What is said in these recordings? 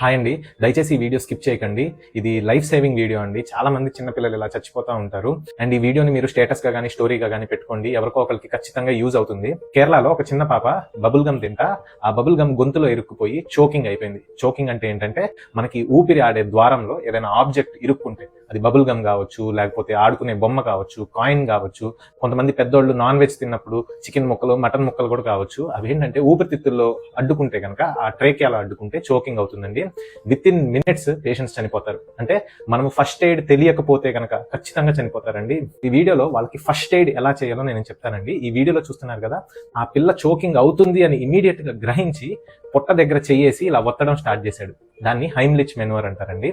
Hi అండి. దయచేసి ఈ వీడియో స్కిప్ చేయకండి. ఇది లైఫ్ సేవింగ్ వీడియో అండి. చాలా మంది చిన్నపిల్లలు ఇలా చచ్చిపోతూ ఉంటారు. అండ్ ఈ వీడియోని మీరు స్టేటస్గా కానీ స్టోరీగా కానీ పెట్టుకోండి. ఎవరికో ఒకరికి ఖచ్చితంగా యూజ్ అవుతుంది. కేరళలో ఒక చిన్న పాప బబుల్ గమ్ తింటా. ఆ బబుల్ గమ్ గొంతులో ఇరుక్కుపోయి చోకింగ్ అయిపోయింది. చోకింగ్ అంటే ఏంటంటే మనకి ఊపిరి ఆడే ద్వారంలో ఏదైనా ఆబ్జెక్ట్ ఇరుక్కుంటే. అది బబుల్ గమ్ కావచ్చు లేకపోతే ఆడుకునే బొమ్మ కావచ్చు కాయిన్ కావచ్చు కొంతమంది పెద్దోళ్ళు నాన్ వెజ్ తిన్నప్పుడు చికెన్ ముక్కలు మటన్ ముక్కలు కూడా కావచ్చు. అవి ఏంటంటే ఊపిరితిత్తుల్లో అడ్డుకుంటే కనుక ఆ ట్రేకియాలో అడ్డుకుంటే చోకింగ్ అవుతుందండి. విత్ ఇన్ మినిట్స్ పేషెంట్స్ చనిపోతారు. అంటే మనము ఫస్ట్ ఎయిడ్ తెలియకపోతే కనుక ఖచ్చితంగా చనిపోతారండి. ఈ వీడియోలో వాళ్ళకి ఫస్ట్ ఎయిడ్ ఎలా చేయాలో నేను చెప్తానండి. ఈ వీడియోలో చూస్తున్నారు కదా ఆ పిల్ల చోకింగ్ అవుతుంది అని ఇమీడియట్గా గ్రహించి పొట్ట దగ్గర చెయ్యేసి ఇలా ఒత్తడం స్టార్ట్ చేశాడు. దాన్ని హైమ్లిచ్ మెనువర్ అంటారండి.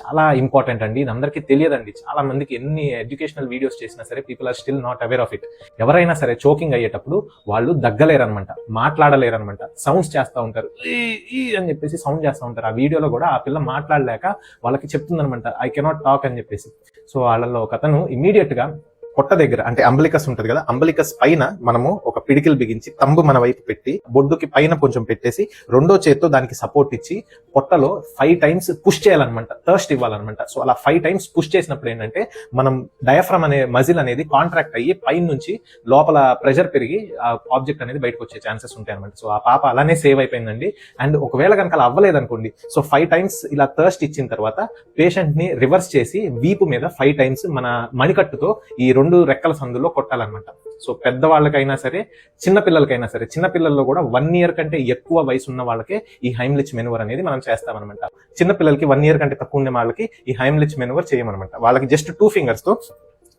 చాలా ఇంపార్టెంట్ అండి. ఇది అందరికీ తెలియదండి. చాలా మందికి ఎన్ని ఎడ్యుకేషనల్ వీడియోస్ చేసినా సరే people are still not aware of it. ఎవరైనా సరే చోకింగ్ అయ్యేటప్పుడు వాళ్ళు దగ్గలేరనమాట మాట్లాడలేరనమాట. సౌండ్స్ చేస్తూ ఉంటారు. "ఈ, ఈ" అని చెప్పేసి సౌండ్ చేస్తూ ఉంటారు. ఆ వీడియోలో కూడా ఆ పిల్ల మాట్లాడలేక వాళ్ళకి చెప్తుందనమాట ఐ కెనాట్ టాక్ అని చెప్పేసి. సో వాళ్ళలో ఒక అతను ఇమీడియట్గా పొట్ట దగ్గర అంటే అంబలికస్ ఉంటది కదా అంబలికస్ పైన మనము ఒక పిడికిల్ బిగించి తంబు మన వైపు పెట్టి బొడ్డుకి పైన కొంచెం పెట్టేసి రెండో చేత్తో దానికి సపోర్ట్ ఇచ్చి పొట్టలో ఫైవ్ టైమ్స్ పుష్ చేయాలన్నమాట థర్స్ట్ ఇవ్వాలన్నమాట. సో అలా ఫైవ్ టైమ్స్ పుష్ చేసినప్పుడు ఏంటంటే మనం డయాఫ్రమ్ అనే మజిల్ అనేది కాంట్రాక్ట్ అయ్యి పైన నుంచి లోపల ప్రెషర్ పెరిగి ఆ ఆబ్జెక్ట్ అనేది బయటకు వచ్చే ఛాన్సెస్ ఉంటాయి అనమాట సో ఆ పాప అలానే సేవ్ అయిపోయిందండి. అండ్ ఒకవేళ కనుక అలా అవ్వలేదనుకోండి సో ఫైవ్ టైమ్స్ ఇలా థర్స్ట్ ఇచ్చిన తర్వాత పేషెంట్ని రివర్స్ చేసి వీపు మీద ఫైవ్ టైమ్స్ మన మణికట్టుతో ఈ రెండు రెక్కల సందులో కొట్టాలన్నమాట. సో పెద్దవాళ్ళకైనా సరే చిన్న పిల్లలకైనా సరే చిన్న పిల్లల్లో కూడా వన్ ఇయర్ కంటే ఎక్కువ వయసు ఉన్న వాళ్ళకే ఈ హైమ్లిచ్ మెనువర్ అనేది మనం చేస్తామన్నమాట. చిన్న పిల్లలకి వన్ ఇయర్ కంటే తక్కువ ఉండే వాళ్ళకి ఈ హైమ్లిచ్ మెనువర్ చేయమన్నమాట. వాళ్ళకి జస్ట్ టూ ఫింగర్స్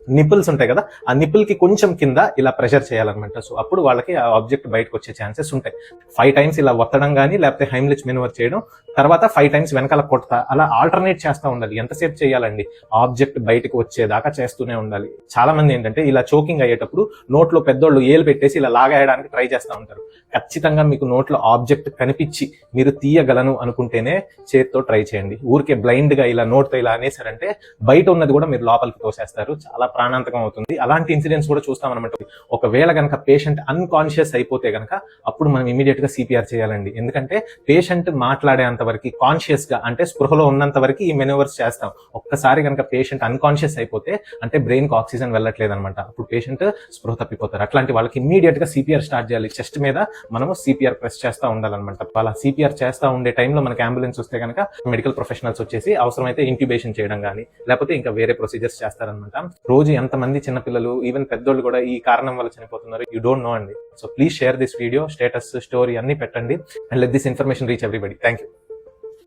నిప్పుల్స్ ఉంటాయి కదా ఆ నిప్పుల్కి కొంచెం కింద ఇలా ప్రెషర్ చేయాలన్నమాట. సో అప్పుడు వాళ్ళకి ఆ ఆబ్జెక్ట్ బయటకు వచ్చే ఛాన్సెస్ ఉంటాయి. ఫైవ్ టైమ్స్ ఇలా ఒత్తడం కానీ లేకపోతే హైమ్లిచ్ మెనువర్ చేయడం తర్వాత ఫైవ్ టైమ్స్ వెనకాల కొడతా అలా ఆల్టర్నేట్ చేస్తూ ఉండాలి. ఎంతసేపు చేయాలండి? ఆబ్జెక్ట్ బయటకు వచ్చేదాకా చేస్తూనే ఉండాలి. చాలా మంది ఏంటంటే ఇలా చోకింగ్ అయ్యేటప్పుడు నోట్లో పెద్దోళ్ళు ఏలు పెట్టేసి ఇలా లాగేయడానికి ట్రై చేస్తూ ఉంటారు. ఖచ్చితంగా మీకు నోట్లో ఆబ్జెక్ట్ కనిపించి మీరు తీయగలను అనుకుంటేనే చేత్తో ట్రై చేయండి. ఊరికే బ్లైండ్గా ఇలా నోట్తో ఇలా అనేసారంటే బయట ఉన్నది కూడా మీరు లోపలికి తోసేస్తారు. చాలా ప్రాణాంతకం అవుతుంది. అలాంటి ఇన్సిడెంట్స్ కూడా చూస్తాం అనమాట ఒకవేళ కనుక పేషెంట్ అన్కాన్షియస్ అయిపోతే కనుక అప్పుడు మనం ఇమీడియట్గా సిపిఆర్ చేయాలండి. ఎందుకంటే పేషెంట్ మాట్లాడేంత వరకు కాన్షియస్గా అంటే స్పృహలో ఉన్నంత వరకు ఈ మెనూవర్స్ చేస్తాం. ఒక్కసారి కనుక పేషెంట్ అన్కాన్షియస్ అయిపోతే అంటే బ్రెయిన్కి ఆక్సిజన్ వెళ్ళట్లేదు అనమాట అప్పుడు పేషెంట్ స్పృహ తప్పిపోతారు. అట్లాంటి వాళ్ళకి ఇమీడియట్గా సిపిఆర్ స్టార్ట్ చేయాలి. చెస్ట్ మీద మనము సిపిఆర్ ప్రెస్ చేస్తూ ఉండాలన్నమాట. అలా సిపిఆర్ చేస్తూ ఉండే టైంలో మనకి అంబులెన్స్ వస్తే కనుక మెడికల్ ప్రొఫెషనల్స్ వచ్చేసి అవసరమైతే ఇంక్యుబేషన్ చేయడం కానీ లేకపోతే ఇంకా వేరే ప్రొసీజర్స్ చేస్తారనమాట రోజు ఎంతమంది చిన్నపిల్లలు ఈవెన్ పెద్దోళ్ళు కూడా ఈ కారణం వల్ల చనిపోతున్నారు యూ డోంట్ నో అండి. So please share this video status story అన్ని పెట్టండి and let this information reach everybody thank you